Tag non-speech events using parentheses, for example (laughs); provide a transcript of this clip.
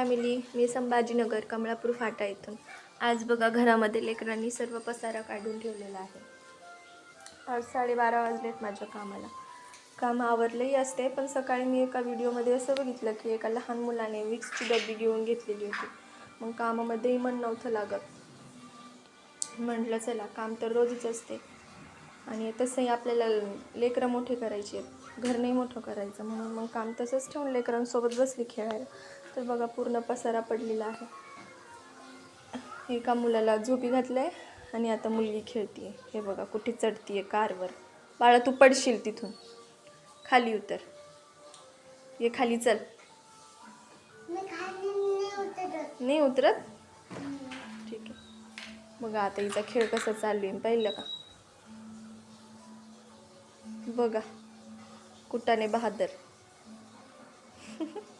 Family मी संभाजीनगर कमळापूर फाटा इथून. आज बघा घरामध्ये लेकरांनी सर्व पसारा काढून ठेवलेला आहे. आज साडेबारा वाजलेत माझ्या कामाला. काम आवरलंही असते पण सकाळी मी एका व्हिडिओमध्ये असं बघितलं की एका लहान मुलाने विक्सची डबी घेऊन घेतलेली होती. मग कामामध्येही मन नव्हतं लागत. म्हटलं चला काम तर रोजच असते आणि तसंही आपल्याला लेकरं मोठे करायचे आहेत. घर नाही मोठं करायचं म्हणून मग काम तसंच ठेवून लेकरांसोबत बसली खेळायला. तर बघा पूर्ण पसारा पडलेला आहे. एका मुलाला झोपी घातलं आहे आणि आता मुलगी खेळतीये. हे बघा कुठे चढतीये कारवर. बाळा तू पडशील तिथून. खाली उतर. ये खाली चल. नाही उतरत? ठीक आहे. बघा आता हिचा खेळ कसा चालू आहे. पाहिलं का? बघा. कुटाने बहादर. (laughs)